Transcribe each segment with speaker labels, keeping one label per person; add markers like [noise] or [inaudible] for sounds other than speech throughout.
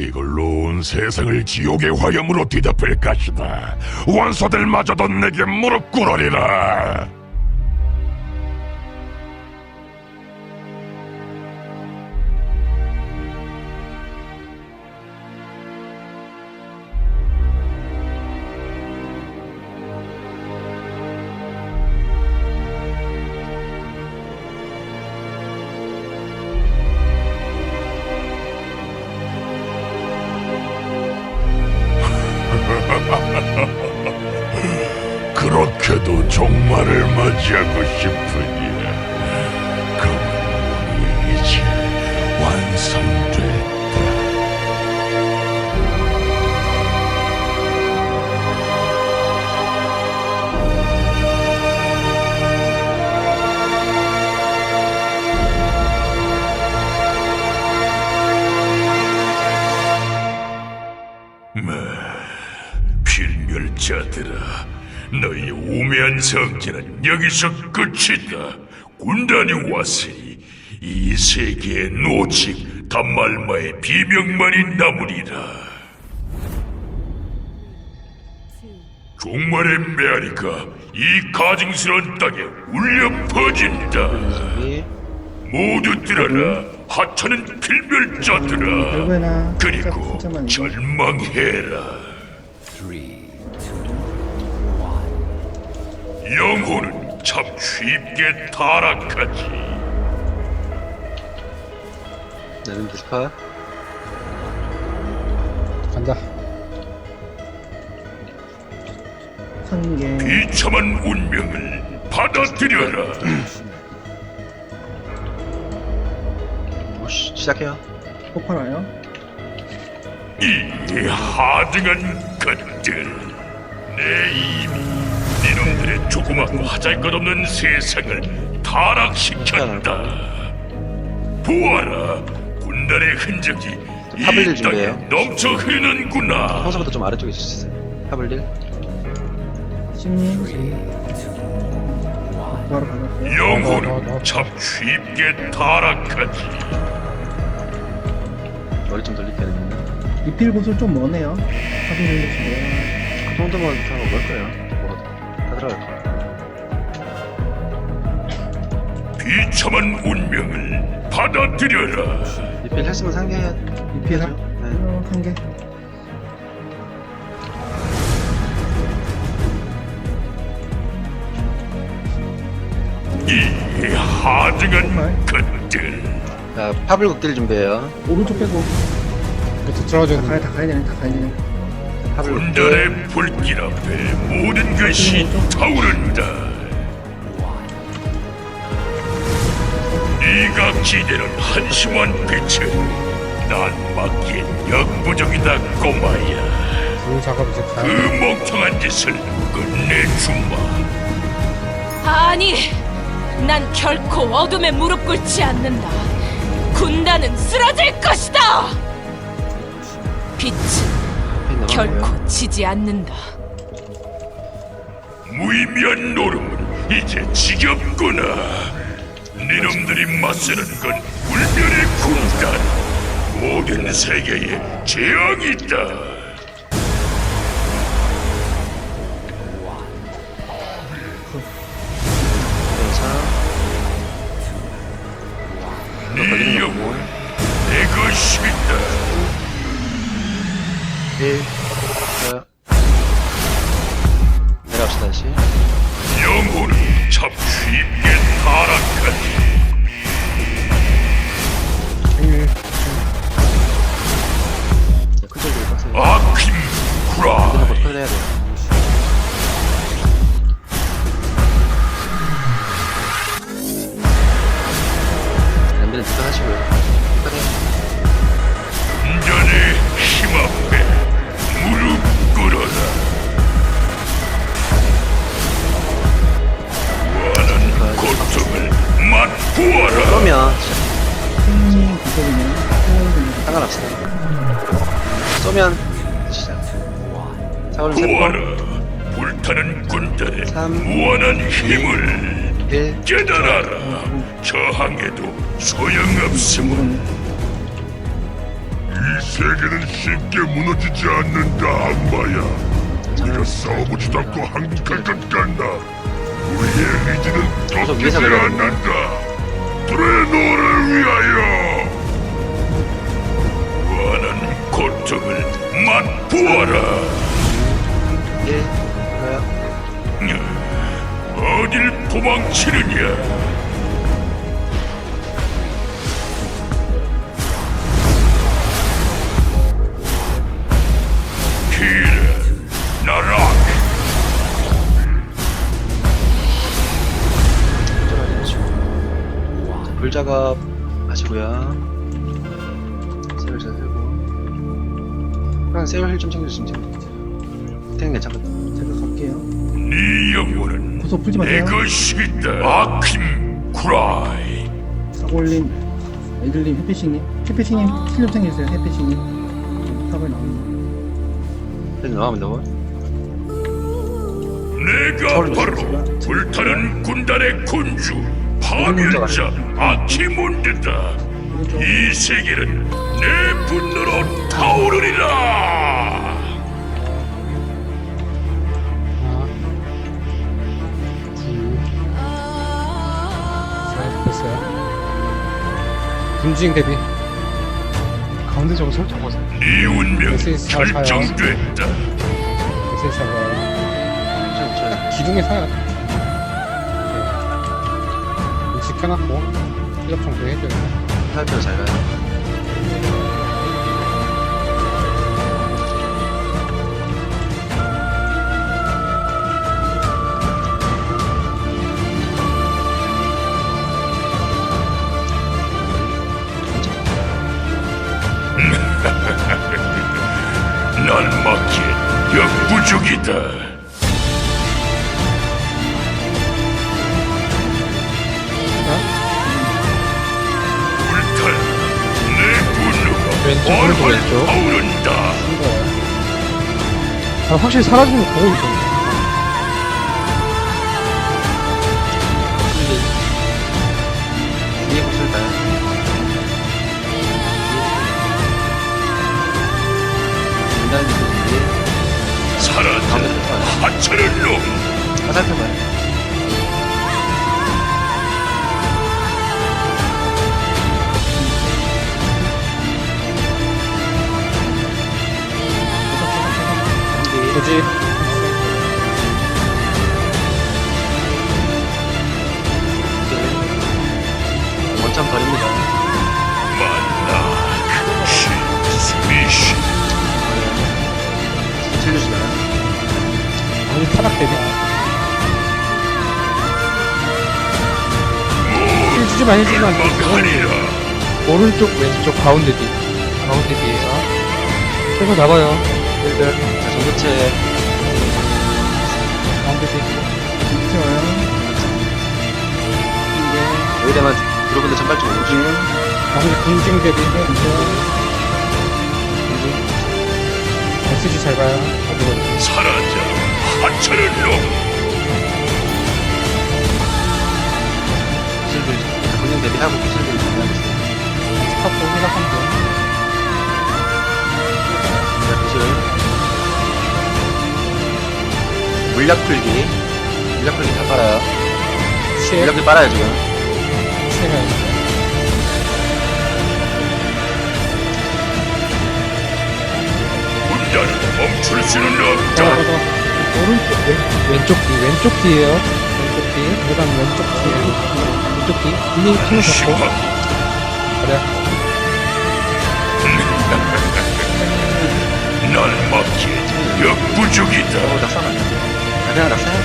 Speaker 1: 이걸로 온 세상을 지옥의 화염으로 뒤덮을 것이다. 원소들마저도 내게 무릎 꿇으리라. 종말 성질은 여기서 끝이다. 군단이 왔으니 이 세계엔 오직 단말마의 비명만이 남으리라. 종말의 메아리가 이 가증스러운 땅에 울려 퍼진다.
Speaker 2: 이
Speaker 1: 모두 들어라. 하찮은 필멸자들아. 그리고 절망해라. 영혼은 참 쉽게 타락하지.
Speaker 2: 나는 디스파
Speaker 3: 간다.
Speaker 4: 한 개
Speaker 1: 비참한 운명을 받아들여라.
Speaker 2: 오씨 시작해요
Speaker 4: 폭발하여
Speaker 1: 이 하등한 것들. 내이 미 니놈들의 조그맣고 하잘것없는 세상을 타락시켰다. 보아라, 군단의 흔적이 이 땅에
Speaker 2: 준비해요.
Speaker 1: 넘쳐 흐르는구나.
Speaker 2: 평소부터 좀 아래쪽에 있을 수 있어요
Speaker 4: 바로 가볼게요
Speaker 1: 영혼은 참 쉽게 타락하지.
Speaker 2: 머리 좀 돌릴게요 그
Speaker 4: 리필 곳은 좀 머네요 하도 정도
Speaker 2: 정도면 다 먹을 거예요
Speaker 1: 비참한 운명을 받아들여라.
Speaker 2: 리필 했으면 상계해야
Speaker 4: 리필 한,
Speaker 2: 네.
Speaker 4: 어, 한 개.
Speaker 1: 이 하등한 것들.
Speaker 2: 자 파블 극딜 준비해요
Speaker 4: 오른쪽 빼고
Speaker 3: 밑에
Speaker 4: 다
Speaker 3: 틀어졌는데.
Speaker 4: 가야 다 가야 되네 다 가야 되네
Speaker 2: 파블 극딜
Speaker 1: 군단의 불길 앞에 모든 것이 타오른다. 네가 기대는 한심한 빛은 난 막기엔 역부족이다 꼬마야.
Speaker 3: 불 작업 이제
Speaker 1: 그. 멍청한 짓을 끝내주마.
Speaker 5: 아니, 난 결코 어둠에 무릎 꿇지 않는다. 군단은 쓰러질 것이다. 빛은
Speaker 2: 핀
Speaker 5: 결코 지지 않는다.
Speaker 1: 무의미한 노름은 이제 지겹구나. 니놈들이 맞서는 건 불멸의 군단. 모든 세계에 재앙이다. 자네 영혼 내 것이다.
Speaker 2: 1
Speaker 1: 보아라. 불타는 군단의
Speaker 2: 삼,
Speaker 1: 무한한 힘을
Speaker 2: 1
Speaker 1: 깨달아라. 저항해도 소용없음을. 이 세계는 쉽게 무너지지 않는다 악마야 우리가 싸워보지도 않고 항복할 것 같나 우리의 의지는
Speaker 2: 계속
Speaker 1: 꺾이지
Speaker 2: 내려가네.
Speaker 1: 않는다 드레노를 위하여 도망치느냐 길은 나락
Speaker 2: 불작업 하시고요. 세월 잘 세고. 그냥 세월 힐좀 챙겨주시면 됩니다. 탱 괜찮거든.
Speaker 4: 제가 갈게요.
Speaker 1: 네 영혼은
Speaker 4: 구소 풀지
Speaker 1: 내
Speaker 4: 마세요.
Speaker 1: 것이다 아킴 쿠라이
Speaker 4: 사골님, 애들님, 해피싱님. 해피싱님, 힐좀 챙겨주세요. 해피싱님. 나오는
Speaker 2: 탱 나가면 되고.
Speaker 1: 내가 바로. 불타는 군단의 군주 파멸자 아키몬드다 이 세계는 내 분노로 타오르리라
Speaker 3: 군주행 대비. 가운데 저거 설정 보세요.
Speaker 1: 네 운명
Speaker 3: SS 잘 사요.
Speaker 1: 결정됐다
Speaker 3: SS가. 기둥에 사야 돼. 네. 지켜놨고, 실력 정도 해줘요.
Speaker 2: 살펴 잘 가요.
Speaker 1: 역부족이다 불탈 내 분노가
Speaker 3: 왼쪽, 오른쪽, 왼쪽.
Speaker 1: 타오른다
Speaker 3: 거예요. 아, 확실히 사라지는 거 보고 있어.
Speaker 2: 위
Speaker 1: 하찮은
Speaker 2: 놈다 살펴봐요. 여기
Speaker 3: 그지? 아니, 타락 대비. 힐 주지 마, 힐 주지 마. 오른쪽, 왼쪽, 가운데 뒤. 가운데 뒤에요. 계속 나가요. 일들.
Speaker 2: 자, 전도체
Speaker 3: 가운데 뒤.
Speaker 2: 여기다만 여러분들 전발적으로 오시고
Speaker 3: 나머지 군중 대비. SG 잘 가요. 어디로.
Speaker 1: 사라져 하찮은 놈
Speaker 2: 구슬들 본인 대비하고 구슬들 준비하겠습니다. 자, 물약 풀기 물약 풀기 다 빨아요.
Speaker 3: 시에,
Speaker 2: 물약들 빨아요 지금.
Speaker 3: 있어요.
Speaker 1: 군단은 멈출 수는 없다
Speaker 3: 오른쪽 왼, 왼쪽 뒤 왼쪽 뒤에요. 왼쪽 뒤 그다음 왼쪽 뒤 왼쪽 뒤. 이미 팀을 잡고. 그래. [laughs]
Speaker 1: 날 막힌 역부족이다.
Speaker 2: 어, 낙사만. 아, 그냥 낙사해.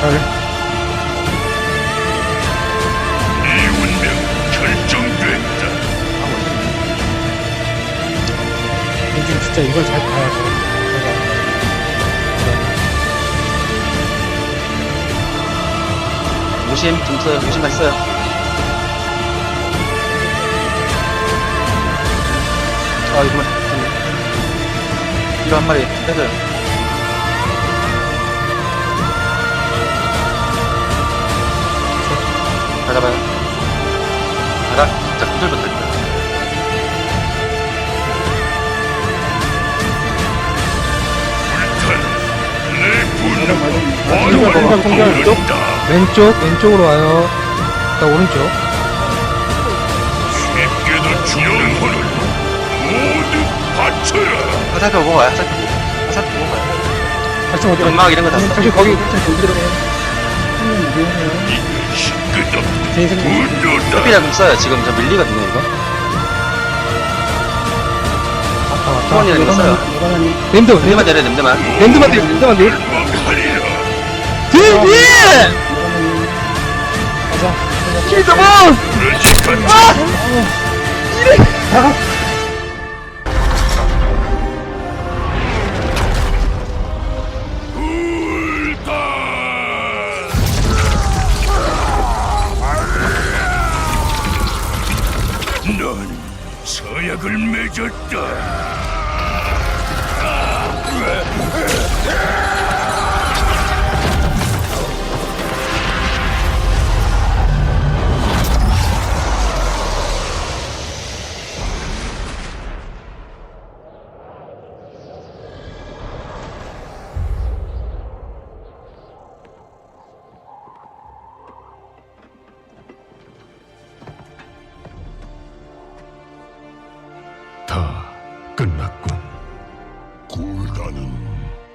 Speaker 1: 잘네
Speaker 3: 진짜 이걸 잘 봐야 돼.
Speaker 2: 무심 등서요 무심 했어요. 아 정말 뭐, 이거 한 마리 빼줘요. 가가봐요.
Speaker 1: 가가 자 흔들흔들 왕을
Speaker 3: 공격, 공격.
Speaker 1: 부른다.
Speaker 3: 왼쪽 왼쪽으로 와요 자 오른쪽
Speaker 1: 쉽게도 영혼을 모두 바쳐라.
Speaker 2: 화살표 먹어요 화살표 화살표 먹어요
Speaker 4: 발성 어디
Speaker 2: 연막 이런 거다 써.
Speaker 3: 사실 거기
Speaker 4: 제 생각.
Speaker 1: 분노다.
Speaker 2: 스피드 좀 써요 지금 저 밀리거든요 이거
Speaker 3: 왔다
Speaker 2: 소원이랑 이거 써요 냄새만
Speaker 3: 랜드
Speaker 2: 내려 냄새만
Speaker 3: 랜드만 돼 랜드만 돼
Speaker 1: 망하리라.
Speaker 3: 뒤에
Speaker 4: 여관님
Speaker 3: 키드몬
Speaker 1: 그렇지.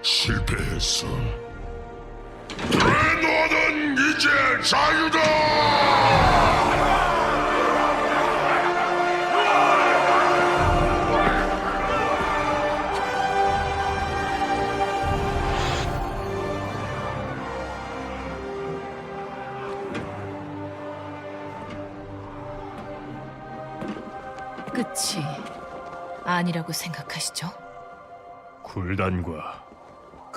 Speaker 1: 실패했어. 너는 이제 자유다!
Speaker 5: 끝이 아니라고 생각하시죠?
Speaker 1: 굴단과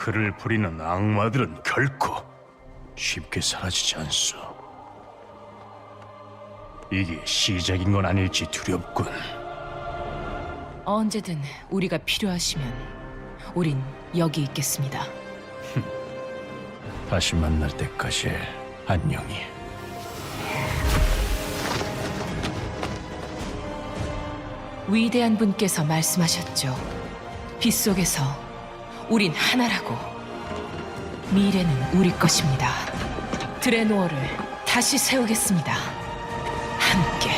Speaker 1: 그를 부리는 악마들은 결코 쉽게 사라지지 않소. 이게 시작인 건 아닐지 두렵군.
Speaker 5: 언제든 우리가 필요하시면 우린 여기 있겠습니다. [laughs]
Speaker 1: 다시 만날 때까지 안녕히.
Speaker 5: 위대한 분께서 말씀하셨죠. 빗속에서 우린 하나라고. 미래는 우리 것입니다. 드레노어를 다시 세우겠습니다. 함께.